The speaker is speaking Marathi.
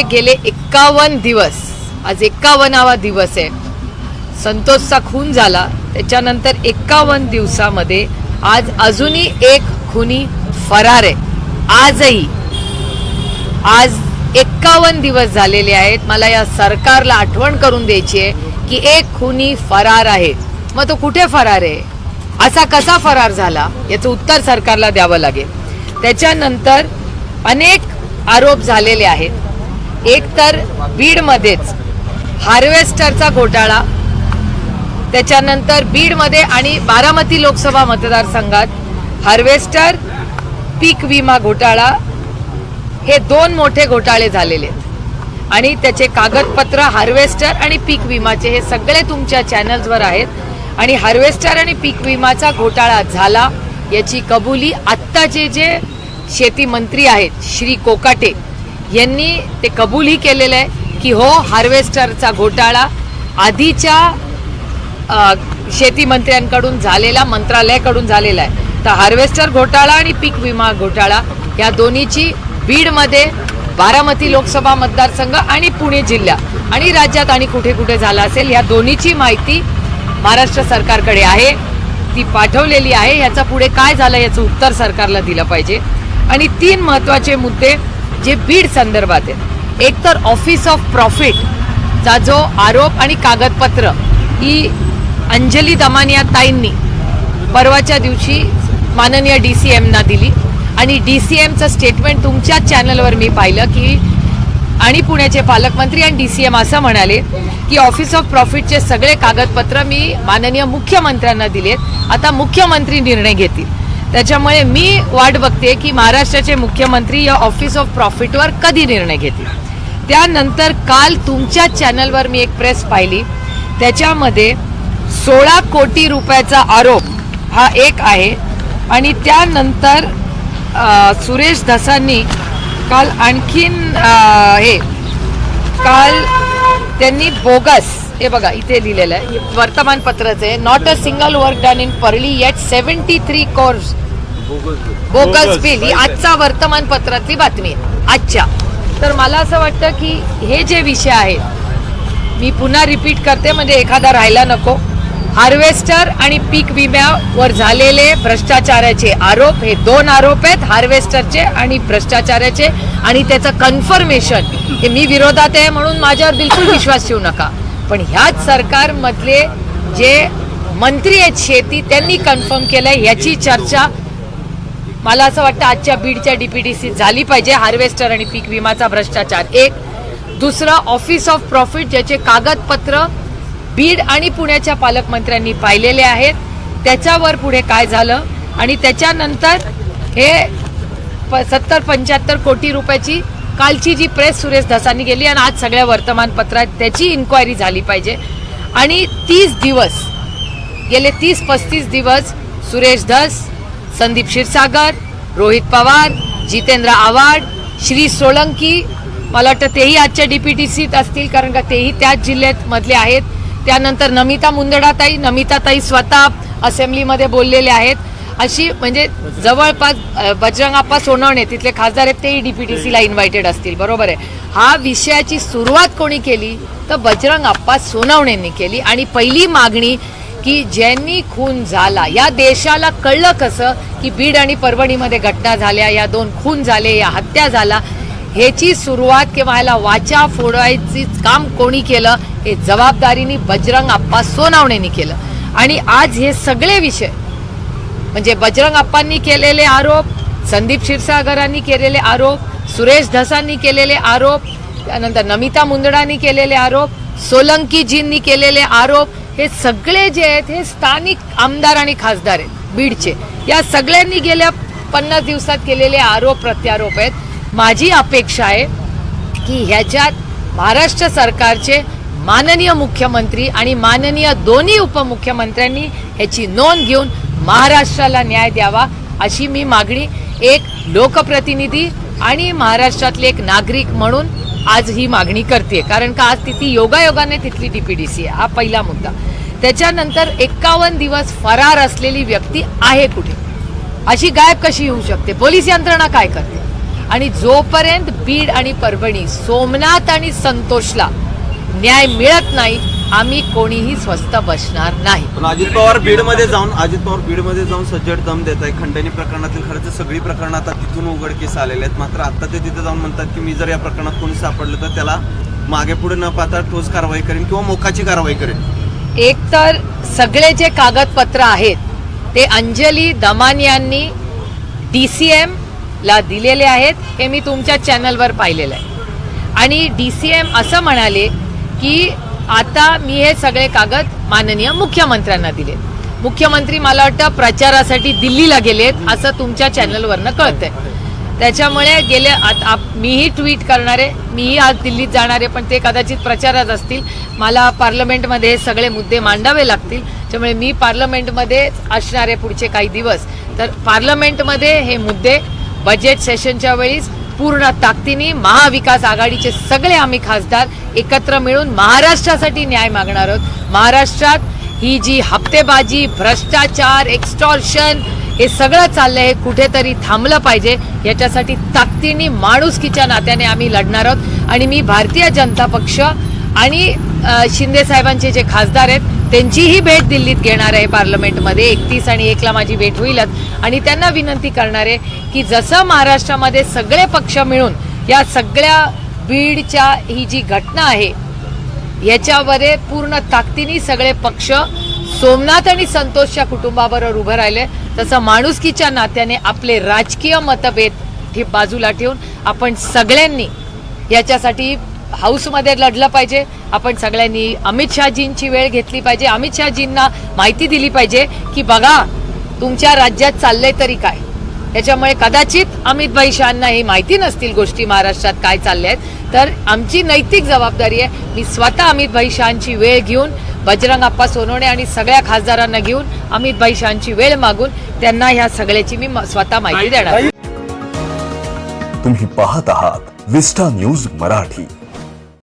हे गेले एक्कावन्न दिवस. आज एक्कावन्नावा दिवस आहे. संतोषचा खून झाला. त्याच्यानंतर एक्कावन्न दिवसामध्ये आज अजूनही एक खुनी फरार आहे. आजही आज एक्कावन्न दिवस झालेले आहेत. मला या सरकारला आठवण करून द्यायची आहे की एक खुनी फरार आहे. मग तो कुठे फरार आहे? असा कसा फरार झाला? याचं उत्तर सरकारला द्यावं लागेल. त्याच्यानंतर अनेक आरोप झालेले आहेत. एक तर बीडमध्येच हार्वेस्टरचा घोटाळा त्याच्यानंतर बीडमध्ये आणि बारामती लोकसभा मतदारसंघात हार्वेस्टर पीक विमा घोटाळा हे दोन मोठे घोटाळे झालेले आहेत. आणि त्याचे कागदपत्र हार्वेस्टर आणि पीक विमाचे हे सगळे तुमच्या चॅनल्सवर आहेत. आणि हार्वेस्टर आणि पीक विमाचा घोटाळा झाला याची कबुली आत्ताचे जे शेती मंत्री आहेत श्री कोकाटे यांनी ते कबूलही केलेलं आहे की हो हार्वेस्टरचा घोटाळा आधीच्या शेतीमंत्र्यांकडून शेती मंत्र्यांकडून झालेला मंत्रालयाकडून झालेला आहे. तर हार्वेस्टर घोटाळा आणि पीक विमा घोटाळा या दोन्हीची बीडमध्ये बारामती लोकसभा मतदारसंघ आणि पुणे जिल्हा आणि राज्यात आणि कुठे कुठे झाला असेल या दोन्हीची माहिती महाराष्ट्र सरकारकडे आहे. ती पाठवलेली आहे. याचा पुढे काय झालं याचं उत्तर सरकारला दिलं पाहिजे. आणि तीन महत्त्वाचे मुद्दे जे बीड संदर्भात आहेत. एक तर ऑफिस ऑफ प्रॉफिटचा जो आरोप आणि कागदपत्र ही अंजली दमानिया ताईंनी परवाच्या दिवशी माननीय डी सी एमना दिली. आणि डी सी एमचं स्टेटमेंट तुमच्याच चॅनलवर मी पाहिलं की आणि पुण्याचे पालकमंत्री आणि डी सी एम असं म्हणाले की ऑफिस ऑफ प्रॉफिटचे सगळे कागदपत्र मी माननीय मुख्यमंत्र्यांना दिलेत. आता मुख्यमंत्री निर्णय घेतील. त्याच्यामुळे मी वाट बघते की महाराष्ट्राचे मुख्यमंत्री या ऑफिस ऑफ प्रॉफिटवर कधी निर्णय घेतील. त्यानंतर काल तुमच्या चॅनलवर मी एक प्रेस पाहिली. त्याच्यामध्ये सोळा कोटी रुपयाचा आरोप हा एक आहे. आणि त्यानंतर सुरेश धसांनी काल आणखीन हे काल त्यांनी बोगस हे बघा इथे लिहिलेलं आहे. वर्तमानपत्राचं आहे. Not a single work done in Parli yet seventy three crores bogus bill ही आजचा वर्तमानपत्रातली बातमी आहे. आजच्या. तर मला असं वाटतं की हे जे विषय आहेत मी पुन्हा रिपीट करते म्हणजे एखादा राहायला नको. हार्वेस्टर आणि पीक विम्यावर झालेले भ्रष्टाचाराचे आरोप हे दोन आरोप आहेत हार्वेस्टरचे आणि भ्रष्टाचाराचे. आणि त्याचं कन्फर्मेशन हे मी विरोधात आहे म्हणून माझ्यावर बिलकुल विश्वास ठेवू नका. पण ह्याच सरकारमधले जे मंत्री आहेत शेती त्यांनी कन्फर्म केलंय याची चर्चा मला असं वाटतं आजच्या बीडच्या डीपीडीसी झाली पाहिजे. हार्वेस्टर आणि पीक विमाचा भ्रष्टाचार एक. दुसरं ऑफिस ऑफ प्रॉफिट ज्याचे कागदपत्र बीड आणि पुण्याच्या पालकमंत्र्यांनी पाहिलेले आहेत. त्याच्यावर पुढे काय झालं? आणि त्याच्यानंतर हे प सत्तर पंच्याहत्तर कोटी रुपयाची कालची जी प्रेस सुरेश धसांनी गेली आणि आज सगळ्या वर्तमानपत्रात त्याची इन्क्वायरी झाली पाहिजे. आणि तीस दिवस गेले तीस पस्तीस दिवस सुरेश धस संदीप क्षीरसागर रोहित पवार जितेंद्र आव्हाड श्री सोळंकी मला वाटतं तेही आजच्या डी पी टी सीत असतील कारण का तेही त्याच जिल्ह्यात मधले आहेत. त्यानंतर नमिता मुंदडाताई नमिताताई स्वतः असेंब्लीमध्ये बोललेले आहेत. अशी म्हणजे जवळपास बजरंग बजरंगाप्पा सोनवणे तिथले खासदार आहेत तेही डी पी टी सीला इन्व्हायटेड असतील. बरोबर आहे. हा विषयाची सुरुवात कोणी केली? तर बजरंग आप्पा सोनवणेंनी केली. आणि पहिली मागणी की ज्यांनी खून झाला. या देशाला कळलं कसं की बीड आणि परभणीमध्ये घटना झाल्या या दोन खून झाले या हत्या झाला ह्याची सुरुवात किंवा ह्याला वाचा फोडायची काम कोणी केलं? हे जबाबदारीने बजरंग आप्पा सोनावणेंनी केलं. आणि आज हे सगळे विषय म्हणजे बजरंग आप्पांनी केलेले आरोप संदीप क्षीरसागरांनी केलेले आरोप सुरेश धसांनी केलेले आरोप त्यानंतर नमिता मुंदडांनी केलेले आरोप सोलंकीजींनी केलेले आरोप हे सगळे जे आहेत हे स्थानिक आमदार आणि खासदार आहेत बीडचे. या सगळ्यांनी गेल्या पन्नास दिवसात केलेले आरोप प्रत्यारोप आहेत. माझी अपेक्षा आहे की ह्याच्यात महाराष्ट्र सरकारचे माननीय मुख्यमंत्री आणि माननीय दोन्ही उपमुख्यमंत्र्यांनी ह्याची नोंद घेऊन महाराष्ट्राला न्याय द्यावा अशी मी मागणी. एक लोकप्रतिनिधी आणि महाराष्ट्रातले एक नागरिक म्हणून आज ही मागणी करते कारण का आज तिथे योगायोगाने तिथली डीपीडीसी आहे. हा पहिला मुद्दा. त्याच्यानंतर एक्कावन्न दिवस फरार असलेली व्यक्ती आहे कुठे? अशी गायब कशी होऊ शकते? पोलीस यंत्रणा काय करते? आणि जोपर्यंत बीड आणि परभणी सोमनाथ आणि संतोषला न्याय मिळत नाही आम्ही कोणीही स्वस्त बसणार नाही. पण अजित पवार बीडमध्ये जाऊन अजित पवार बीडमध्ये जाऊन सज्जड दम देत आहे खंडणी प्रकरणातील खरं तर सगळी प्रकरणं आता तिथून उघडकीस आलेले आहेत. मात्र आता ते तिथे जाऊन म्हणतात की मी जर या प्रकरणात कोणी सापडलं तर त्याला मागे पुढे न पाहता ठोस कारवाई करेन किंवा मोकाची कारवाई करेन. एक तर सगळे जे कागदपत्र आहेत ते अंजली दमान यांनी डी सी एम ला दिलेले आहेत. हे मी तुमच्या चॅनलवर पाहिलेलं आहे. आणि डी सी एम असं म्हणाले की आता मी हे सगळे कागद माननीय मुख्यमंत्र्यांना दिले मुख्यमंत्री मला वाटतं प्रचारासाठी दिल्लीला गेलेत असं तुमच्या चॅनलवरनं कळतंय. त्याच्यामुळे गेले आत- आप- मीही ट्विट करणारे मीही आज दिल्लीत जाणारे पण ते कदाचित प्रचारात असतील. मला पार्लमेंटमध्ये हे सगळे मुद्दे मांडावे लागतील. त्यामुळे मी पार्लमेंटमध्ये असणारे पुढचे काही दिवस. तर पार्लमेंटमध्ये हे मुद्दे बजेट सेशनच्या वेळीस पूर्ण ताकदीने महाविकास आघाडीचे सगळे आम्ही खासदार एकत्र मिळून महाराष्ट्रासाठी न्याय मागणार आहोत. महाराष्ट्रात ही जी हप्तेबाजी भ्रष्टाचार एक्स्टॉर्शन हे सगळं चाललंय हे कुठेतरी थांबलं पाहिजे. याच्यासाठी ताकदीने माणुसकीच्या नात्याने आम्ही लढणार आहोत. आणि मी भारतीय जनता पक्ष आणि शिंदे साहेबांचे जे खासदार आहेत त्यांचीही भेट दिल्लीत घेणार आहे पार्लमेंटमध्ये. एकतीस आणि एकला माझी भेट होईलच. आणि त्यांना विनंती करणार आहे की जसं महाराष्ट्रामध्ये सगळे पक्ष मिळून या सगळ्या बीडच्या ही जी घटना आहे याच्यामध्ये पूर्ण ताकदीने सगळे पक्ष सोमनाथ आणि संतोषच्या कुटुंबाबरोबर उभं राहिले. तसं माणुसकीच्या नात्याने आपले राजकीय मतभेद हे बाजूला ठेवून आपण सगळ्यांनी याच्यासाठी हाऊसमध्ये लढलं पाहिजे. आपण सगळ्यांनी अमित शहाजींची वेळ घेतली पाहिजे. अमित शहाजींना माहिती दिली पाहिजे की बघा तुमच्या राज्यात चाललंय तरी काय? त्याच्यामुळे कदाचित अमित भाई शहांना ही माहिती नसतील गोष्टी महाराष्ट्रात काय चालल्या आहेत तर आमची नैतिक जबाबदारी आहे मी स्वतः अमित भाई शहांची वेळ घेऊन बजरंग अप्पा सोनवणे आणि सगळ्या खासदारांना घेऊन अमित भाई शहांची वेळ मागून त्यांना ह्या सगळ्याची मी स्वतः माहिती देणार तुम्ही पाहत आहात विस्टा न्यूज मराठी.